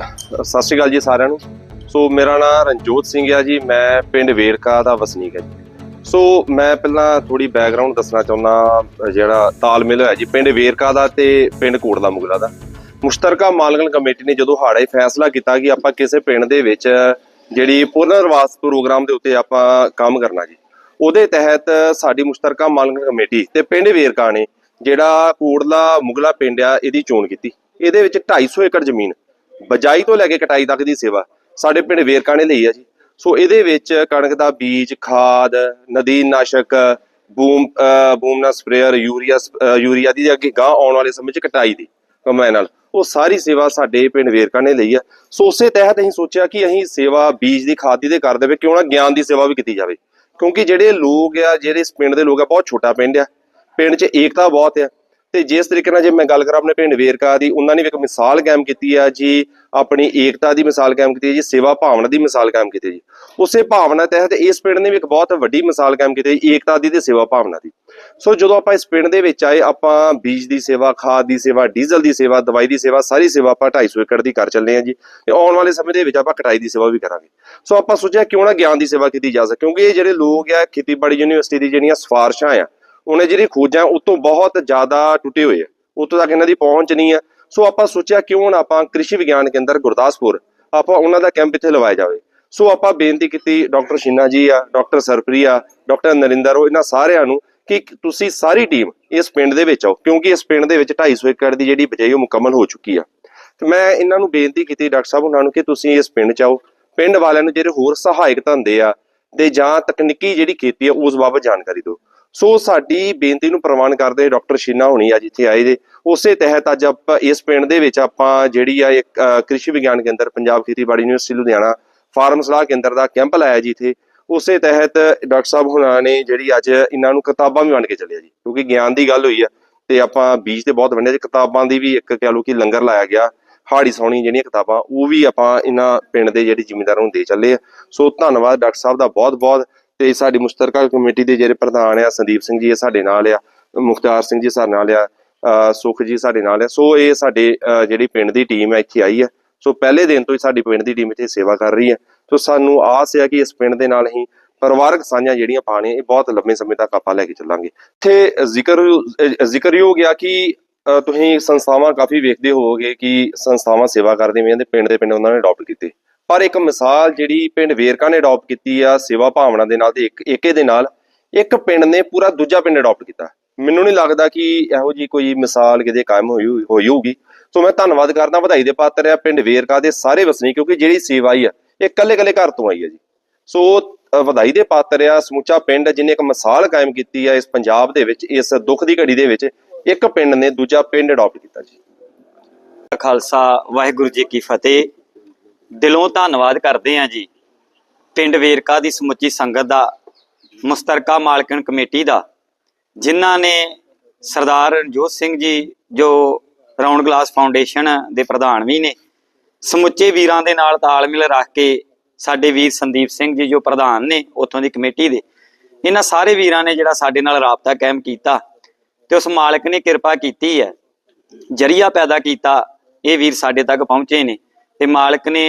ਸਤਿ ਸ਼੍ਰੀ ਅਕਾਲ ਜੀ ਸਾਰਿਆਂ ਨੂੰ। ਸੋ ਮੇਰਾ ਨਾਮ ਰਣਜੋਤ ਸਿੰਘ ਹੈ ਜੀ, ਮੈਂ ਪਿੰਡ ਵੇਰਕਾ ਦਾ ਵਸਨੀਕ ਹਾਂ ਜੀ। ਸੋ ਮੈਂ ਪਹਿਲਾਂ ਥੋੜੀ ਬੈਕਗ੍ਰਾਉਂਡ ਦੱਸਣਾ ਚਾਹੁੰਦਾ, ਜਿਹੜਾ ਤਾਲਮੇਲ ਹੋਇਆ ਜੀ, ਪਿੰਡ ਵੇਰਕਾ ਦਾ ਤੇ ਪਿੰਡ ਕੋਟਲਾ ਮੁਗਲਾ ਦਾ। ਮੁਸ਼ਤਰਕਾ ਮਾਲਕਨ ਕਮੇਟੀ ਨੇ ਜਦੋਂ ਹਾੜਾ ਇਹ ਫੈਸਲਾ ਕੀਤਾ ਕਿ ਆਪਾਂ ਕਿਸੇ ਪਿੰਡ ਦੇ ਵਿੱਚ ਜਿਹੜੀ ਪੁਨਰਵਾਸ ਪ੍ਰੋਗਰਾਮ ਦੇ ਉੱਤੇ ਆਪਾਂ ਕੰਮ ਕਰਨਾ ਜੀ, ਉਹਦੇ ਤਹਿਤ ਸਾਡੀ ਮੁਸ਼ਤਰਕਾ ਮਾਲਕਨ ਕਮੇਟੀ ਤੇ ਪਿੰਡ ਵੇਰਕਾ ਨੇ ਜਿਹੜਾ ਕੋਟਲਾ ਮੁਗਲਾ ਪਿੰਡ ਆ, ਇਹਦੀ ਚੋਣ ਕੀਤੀ। ਇਹਦੇ ਵਿੱਚ 250 ਏਕੜ ਜ਼ਮੀਨ ਬਜਾਈ ਤੋਂ ਲੈ ਕੇ ਕਟਾਈ ਤੱਕ ਦੀ ਸੇਵਾ ਸਾਡੇ ਪਿੰਡ ਵੇਰਕਾ ਨੇ ਲਈ ਆ ਜੀ। ਸੋ ਇਹਦੇ ਵਿੱਚ ਕਣਕ ਦਾ ਬੀਜ, ਖਾਦ ਨਦੀਨ ਨਾਸ਼ਕ ਬੂਮ, ਅਹ, ਬੂਮਨਾ ਸਪਰੇਅਰ, ਯੂਰੀਆ ਯੂਰੀਆ ਦੀ ਅੱਗੇ ਗਾਂ ਆਉਣ ਵਾਲੇ ਸਮੇਂ 'ਚ ਕਟਾਈ ਦੀ ਕਮਾਈ ਨਾਲ। ਉਹ ਸਾਰੀ ਸੇਵਾ ਸਾਡੇ ਪਿੰਡ ਵੇਰਕਾ ਨੇ ਲਈ ਆ। ਸੋ ਉਸੇ ਤਹਿਤ ਅਸੀਂ ਸੋਚਿਆ ਕਿ ਅਸੀਂ ਸੇਵਾ ਬੀਜ ਦੀ, ਖਾਦ ਦੀ ਤੇ ਕਰ ਦੇਵੇ ਕਿਉਂ ਨਾ ਗਿਆਨ ਦੀ ਸੇਵਾ ਵੀ ਕੀਤੀ ਜਾਵੇ। ਕਿਉਂਕਿ ਜਿਹੜੇ ਲੋਕ ਆ, ਜਿਹੜੇ ਇਸ ਪਿੰਡ ਦੇ ਲੋਕ ਆ, ਬਹੁਤ ਛੋਟਾ ਪਿੰਡ ਆ। ਪਿੰਡ 'ਚ ਏਕਤਾ ਬਹੁਤ ਆ। ਤੇ ਜਿਸ ਤਰੀਕੇ ਨਾਲ ਜੇ ਮੈਂ ਗੱਲ ਕਰਾਂ ਆਪਣੇ ਪਿੰਡ ਵੇਰਕਾ ਦੀ ਉਹਨਾਂ ਨੇ ਵੀ ਇੱਕ ਮਿਸਾਲ ਕਾਇਮ ਕੀਤੀ ਆ ਜੀ ਆਪਣੀ ਏਕਤਾ ਦੀ ਮਿਸਾਲ ਕਾਇਮ ਕੀਤੀ ਹੈ ਜੀ ਸੇਵਾ ਭਾਵਨਾ ਦੀ ਮਿਸਾਲ ਕਾਇਮ ਕੀਤੀ ਜੀ। ਉਸੇ ਭਾਵਨਾ ਤਹਿਤ ਇਸ ਪਿੰਡ ਨੇ ਵੀ ਇੱਕ ਬਹੁਤ ਵੱਡੀ ਮਿਸਾਲ ਕਾਇਮ ਕੀਤੀ ਜੀ, ਏਕਤਾ ਦੀ ਤੇ ਸੇਵਾ ਭਾਵਨਾ ਦੀ। ਸੋ ਜਦੋਂ ਆਪਾਂ ਇਸ ਪਿੰਡ ਦੇ ਵਿੱਚ ਆਏ ਆਪਾਂ ਬੀਜ ਦੀ ਸੇਵਾ ਖਾਦ ਦੀ ਸੇਵਾ ਡੀਜ਼ਲ ਦੀ ਸੇਵਾ ਦਵਾਈ ਦੀ ਸੇਵਾ ਸਾਰੀ ਸੇਵਾ ਆਪਾਂ 250 ਏਕੜ ਦੀ ਕਰ ਚੱਲੇ ਹਾਂ ਜੀ। ਤੇ ਆਉਣ ਵਾਲੇ ਸਮੇਂ ਦੇ ਵਿੱਚ ਆਪਾਂ ਕਟਾਈ ਦੀ ਸੇਵਾ ਵੀ ਕਰਾਂਗੇ। ਸੋ ਆਪਾਂ ਸੋਚਿਆ ਕਿਉਂ ਨਾ ਗਿਆਨ ਦੀ ਸੇਵਾ ਕੀਤੀ ਜਾ ਸਕੇ ਕਿਉਂਕਿ ਇਹ ਜਿਹੜੇ ਲੋਕ ਆ ਖੇਤੀਬਾੜੀ ਯੂਨੀਵਰਸਿਟੀ ਦੀ ਜਿਹੜੀਆਂ ਸਿਫਾਰਸ਼ਾਂ ਆ ਉਹਨੇ ਜਿਹੜੀ ਖੋਜਾਂ ਉਤੋਂ ਬਹੁਤ ਜ਼ਿਆਦਾ ਟੁੱਟੇ ਹੋਏ ਆ ਉਤੋਂ ਤੱਕ ਇਹਨਾਂ ਦੀ ਪਹੁੰਚ ਨਹੀਂ ਆ। ਸੋ ਆਪਾਂ ਸੋਚਿਆ ਕਿਉਂ ਨਾ ਆਪਾਂ ਕ੍ਰਿਸ਼ੀ ਵਿਗਿਆਨ ਕੇਂਦਰ ਗੁਰਦਾਸਪੁਰ ਆਪਾਂ ਉਹਨਾਂ ਦਾ ਕੈਂਪ ਇੱਥੇ ਲਵਾਇਆ ਜਾਵੇ। ਸੋ ਆਪਾਂ ਬੇਨਤੀ ਕੀਤੀ ਡਾਕਟਰ ਸ਼ੀਨਾ ਜੀ ਆ, ਡਾਕਟਰ ਸਰਪ੍ਰੀ ਆ ਡਾਕਟਰ ਨਰਿੰਦਰ ਉਹ ਇਹਨਾਂ ਸਾਰਿਆਂ ਨੂੰ ਕਿ ਤੁਸੀਂ ਸਾਰੀ ਟੀਮ ਇਸ ਪਿੰਡ ਦੇ ਵਿੱਚ ਆਓ, ਕਿਉਂਕਿ ਇਸ ਪਿੰਡ ਦੇ ਵਿੱਚ 250 ਏਕੜ ਦੀ ਜਿਹੜੀ ਬਜਾਈ ਉਹ ਮੁਕੰਮਲ ਹੋ ਚੁੱਕੀ ਆ। ਤੇ ਮੈਂ ਇਹਨਾਂ ਨੂੰ ਬੇਨਤੀ ਕੀਤੀ ਡਾਕਟਰ ਸਾਹਿਬ ਉਹਨਾਂ ਨੂੰ ਕਿ ਤੁਸੀਂ ਇਸ ਪਿੰਡ ਚ ਆਓ। ਪਿੰਡ ਵਾਲਿਆਂ ਨੂੰ ਜਿਹੜੇ ਹੋਰ ਸਹਾਇਕ ਧੰਦੇ ਆ ਤੇ ਜਾਂ ਤਕਨੀਕੀ ਜਿਹੜੀ ਖੇਤੀ ਆ, ਉਸ ਬਾਬਤ ਜਾਣਕਾਰੀ ਦਿਓ। ਸੋ ਸਾਡੀ ਬੇਨਤੀ ਨੂੰ ਪ੍ਰਵਾਨ ਕਰਦੇ ਡਾਕਟਰ ਸ਼ੀਨਾ ਹੋਣੀ ਅੱਜ ਇੱਥੇ ਆਏ ਜੇ। ਉਸੇ ਤਹਿਤ ਅੱਜ ਆਪਾਂ ਇਸ ਪਿੰਡ ਦੇ ਵਿੱਚ ਆਪਾਂ ਜਿਹੜੀ ਆ ਇੱਕ ਕ੍ਰਿਸ਼ੀ ਵਿਗਿਆਨ ਕੇਂਦਰ, ਪੰਜਾਬ ਖੇਤੀਬਾੜੀ ਯੂਨੀਵਰਸਿਟੀ ਲੁਧਿਆਣਾ ਫਾਰਮ ਸਲਾਹ ਕੇਂਦਰ ਦਾ ਕੈਂਪ ਲਾਇਆ ਜੀ ਇੱਥੇ। ਉਸੇ ਤਹਿਤ ਡਾਕਟਰ ਸਾਹਿਬ ਹੁਣਾਂ ਨੇ ਜਿਹੜੀ ਅੱਜ ਇਹਨਾਂ ਨੂੰ ਕਿਤਾਬਾਂ ਵੀ ਵੰਡ ਕੇ ਚੱਲਿਆ ਜੀ, ਕਿਉਂਕਿ ਗਿਆਨ ਦੀ ਗੱਲ ਹੋਈ ਆ ਤੇ ਆਪਾਂ ਬੀਜ ਤੇ ਬਹੁਤ ਵੰਡਿਆ ਜੀ। ਕਿਤਾਬਾਂ ਦੀ ਵੀ ਇੱਕ ਕਹਿ ਲਓ ਕਿ ਲੰਗਰ ਲਾਇਆ ਗਿਆ ਹਾੜੀ ਸੌਣੀ ਜਿਹੜੀਆਂ ਕਿਤਾਬਾਂ, ਉਹ ਵੀ ਆਪਾਂ ਇਹਨਾਂ ਪਿੰਡ ਦੇ ਜਿਹੜੇ ਜ਼ਿਮੀਂਦਾਰਾਂ ਨੂੰ ਦੇ ਚੱਲੇ ਆ। ਸੋ ਧੰਨਵਾਦ ਡਾਕਟਰ ਸਾਹਿਬ ਦਾ ਬਹੁਤ ਬਹੁਤ ਤੇ ਸਾਡੀ ਮੁਸ਼ਤਰਕਾ ਕਮੇਟੀ ਦੇ ਜਿਹੜੇ ਪ੍ਰਧਾਨ ਆ, ਸੰਦੀਪ ਸਿੰਘ ਜੀ ਇਹ ਸਾਡੇ ਨਾਲ ਆ, ਮੁਖਤਾਰ ਸਿੰਘ ਜੀ ਸਾਡੇ ਨਾਲ ਆ ਸੁਖ ਜੀ ਸਾਡੇ ਨਾਲ ਆ। ਸੋ ਇਹ ਸਾਡੇ ਜਿਹੜੀ ਪਿੰਡ ਦੀ ਟੀਮ ਹੈ ਇੱਥੇ ਆਈ ਹੈ ਸੋ ਪਹਿਲੇ ਦਿਨ ਤੋਂ ਹੀ ਸਾਡੀ ਪਿੰਡ ਦੀ ਟੀਮ ਇੱਥੇ ਸੇਵਾ ਕਰ ਰਹੀ ਹੈ ਸੋ ਸਾਨੂੰ ਆਸ ਹੈ ਕਿ ਇਸ ਪਿੰਡ ਦੇ ਨਾਲ ਹੀ ਪਰਿਵਾਰਕ ਸਾਂਝਾਂ ਜਿਹੜੀਆਂ ਪਾਣੇ ਇਹ ਬਹੁਤ ਲੰਬੇ ਸਮੇਂ ਤੱਕ ਆਪਾਂ ਲੈ ਕੇ ਚੱਲਾਂਗੇ। ਇੱਥੇ ਜ਼ਿਕਰ ਜ਼ਿਕਰਯੋਗ ਆ ਕਿ ਤੁਸੀਂ ਸੰਸਥਾਵਾਂ ਕਾਫੀ ਵੇਖਦੇ ਹੋਵੋਗੇ ਕਿ ਸੰਸਥਾਵਾਂ ਸੇਵਾ ਕਰਦੇ ਵੇਂ ਤੇ ਪਿੰਡ ਦੇ ਪਿੰਡ ਉਹਨਾਂ ਨੇ ਅਡਾਪਟ ਕੀਤੇ। ਪਰ ਇੱਕ ਮਿਸਾਲ ਜਿਹੜੀ ਪਿੰਡ ਵੇਰਕਾ ਨੇ ਅਡਾਪਟ ਕੀਤੀ ਆ, ਸੇਵਾ ਭਾਵਨਾ ਦੇ ਨਾਲ ਤੇ ਇੱਕ ਏਕੇ ਦੇ ਨਾਲ, ਇੱਕ ਪਿੰਡ ਨੇ ਪੂਰਾ ਦੂਜਾ ਪਿੰਡ ਅਡਾਪਟ ਕੀਤਾ। ਮੈਨੂੰ ਨਹੀਂ ਲੱਗਦਾ ਕਿ ਇਹੋ ਜੀ ਕੋਈ ਮਿਸਾਲ ਕਿਤੇ ਕਾਇਮ ਹੋਈ ਹੋਈ- ਹੋਊਗੀ। ਸੋ ਮੈਂ ਧੰਨਵਾਦ ਕਰਦਾ, ਵਧਾਈ ਦੇ ਪਾਤਰ ਆ ਪਿੰਡ ਵੇਰਕਾ ਦੇ ਸਾਰੇ ਵਸਨੀਕ, ਕਿਉਂਕਿ ਜਿਹੜੀ ਸੇਵਾ ਆਈ ਆ, ਇਹ ਕੱਲੇ ਕੱਲੇ ਘਰ ਤੋਂ ਆਈ ਆ ਜੀ। ਸੋ ਵਧਾਈ ਦੇ ਪਾਤਰ ਆ, ਸਮੁੱਚਾ ਪਿੰਡ ਜਿਹਨੇ ਇੱਕ ਮਿਸਾਲ ਕਾਇਮ ਕੀਤੀ ਆ ਇਸ ਪੰਜਾਬ ਦੇ ਵਿੱਚ, ਇਸ ਦੁੱਖ ਦੀ ਘੜੀ ਦੇ ਵਿੱਚ, ਇੱਕ ਪਿੰਡ ਨੇ ਦੂਜਾ ਪਿੰਡ ਅਡਾਪਟ ਕੀਤਾ ਜੀ। ਖਾਲਸਾ, ਵਾਹਿਗੁਰੂ ਜੀ ਕੀ ਫਤਿਹ। ਦਿਲੋਂ ਧੰਨਵਾਦ ਕਰਦੇ ਹਾਂ ਜੀ। ਪਿੰਡ ਵੇਰਕਾ ਦੀ ਸਮੁੱਚੀ ਸੰਗਤ ਦਾ, ਮੁਸਤਰਕਾ ਮਾਲਕਣ ਕਮੇਟੀ ਦਾ, ਜਿਨ੍ਹਾਂ ਨੇ ਸਰਦਾਰ ਰਣਜੋਤ ਸਿੰਘ ਜੀ, ਜੋ ਰਾਉਂਡ ਗਲਾਸ ਫਾਊਂਡੇਸ਼ਨ ਦੇ ਪ੍ਰਧਾਨ ਵੀ ਨੇ, ਸਮੁੱਚੇ ਵੀਰਾਂ ਦੇ ਨਾਲ ਤਾਲਮੇਲ ਰੱਖ ਕੇ ਸਾਡੇ ਵੀਰ ਸੰਦੀਪ ਸਿੰਘ ਜੀ ਜੋ ਪ੍ਰਧਾਨ ਨੇ ਉੱਥੋਂ ਦੀ ਕਮੇਟੀ ਦੇ, ਇਹਨਾਂ ਸਾਰੇ ਵੀਰਾਂ ਨੇ ਜਿਹੜਾ ਸਾਡੇ ਨਾਲ ਰਾਬਤਾ ਕਾਇਮ ਕੀਤਾ ਤੇ ਉਸ ਮਾਲਕ ਨੇ ਕਿਰਪਾ ਕੀਤੀ ਹੈ, ਜਰੀਆ ਪੈਦਾ ਕੀਤਾ, ਇਹ ਵੀਰ ਸਾਡੇ ਤੱਕ ਪਹੁੰਚੇ ਨੇ। ਤੇ ਮਾਲਕ ਨੇ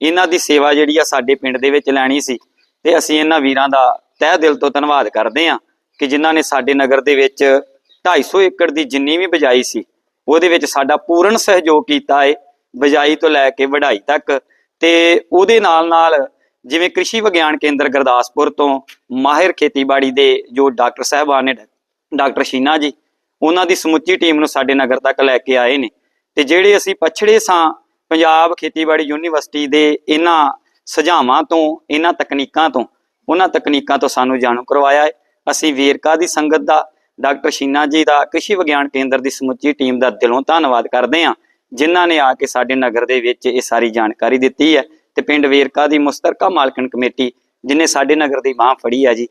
ਇਹਨਾਂ ਦੀ ਸੇਵਾ ਜਿਹੜੀ ਆ ਸਾਡੇ ਪਿੰਡ ਦੇ ਵਿੱਚ ਲੈਣੀ ਸੀ ਤੇ ਅਸੀਂ ਇਹਨਾਂ ਵੀਰਾਂ ਦਾ ਤਹਿ ਦਿਲ ਤੋਂ ਧੰਨਵਾਦ ਕਰਦੇ ਹਾਂ ਕਿ ਜਿਨ੍ਹਾਂ ਨੇ ਸਾਡੇ ਨਗਰ ਦੇ ਵਿੱਚ 250 ਏਕੜ ਦੀ ਜਿੰਨੀ ਵੀ ਬਜਾਈ ਸੀ, ਉਹਦੇ ਵਿੱਚ ਸਾਡਾ ਪੂਰਨ ਸਹਿਯੋਗ ਕੀਤਾ ਹੈ ਬਜਾਈ ਤੋਂ ਲੈ ਕੇ ਵਢਾਈ ਤੱਕ ਤੇ ਉਹਦੇ ਨਾਲ ਨਾਲ ਜਿਵੇਂ ਕ੍ਰਿਸ਼ੀ ਵਿਗਿਆਨ ਕੇਂਦਰ ਗੁਰਦਾਸਪੁਰ ਤੋਂ ਮਾਹਿਰ ਖੇਤੀਬਾੜੀ ਦੇ ਜੋ ਡਾਕਟਰ ਸਾਹਿਬਾਨ ਨੇ ਡਾਕਟਰ ਸ਼ੀਨਾ ਜੀ, ਉਹਨਾਂ ਦੀ ਸਮੁੱਚੀ ਟੀਮ ਨੂੰ ਸਾਡੇ ਨਗਰ ਤੱਕ ਲੈ ਕੇ ਆਏ ਨੇ ਤੇ ਜਿਹੜੇ ਅਸੀਂ ਪਛੜੇ ਸਾਂ ਪੰਜਾਬ ਖੇਤੀਬਾੜੀ ਯੂਨੀਵਰਸਿਟੀ ਦੇ ਇਹਨਾਂ ਸੁਝਾਵਾਂ ਤੋਂ, ਇਹਨਾਂ ਤਕਨੀਕਾਂ ਤੋਂ, ਉਹਨਾਂ ਤਕਨੀਕਾਂ ਤੋਂ ਸਾਨੂੰ ਜਾਣੂ ਕਰਵਾਇਆ ਹੈ। ਅਸੀਂ ਵੇਰਕਾ ਦੀ ਸੰਗਤ ਦਾ, ਡਾਕਟਰ ਸ਼ੀਨਾ ਜੀ ਦਾ, ਕ੍ਰਿਸ਼ੀ ਵਿਗਿਆਨ ਕੇਂਦਰ ਦੀ ਸਮੁੱਚੀ ਟੀਮ ਦਾ ਦਿਲੋਂ ਧੰਨਵਾਦ ਕਰਦੇ ਹਾਂ, ਜਿਨ੍ਹਾਂ ਨੇ ਆ ਕੇ ਸਾਡੇ ਨਗਰ ਦੇ ਵਿੱਚ ਇਹ ਸਾਰੀ ਜਾਣਕਾਰੀ ਦਿੱਤੀ ਹੈ। ਤੇ ਪਿੰਡ ਵੇਰਕਾ ਦੀ ਮੁਸਤਰਕਾ ਮਾਲਕਣ ਕਮੇਟੀ, ਜਿਨੇ ਸਾਡੇ ਨਗਰ ਦੀ ਬਾਹ ਫੜੀ ਹੈ ਜੀ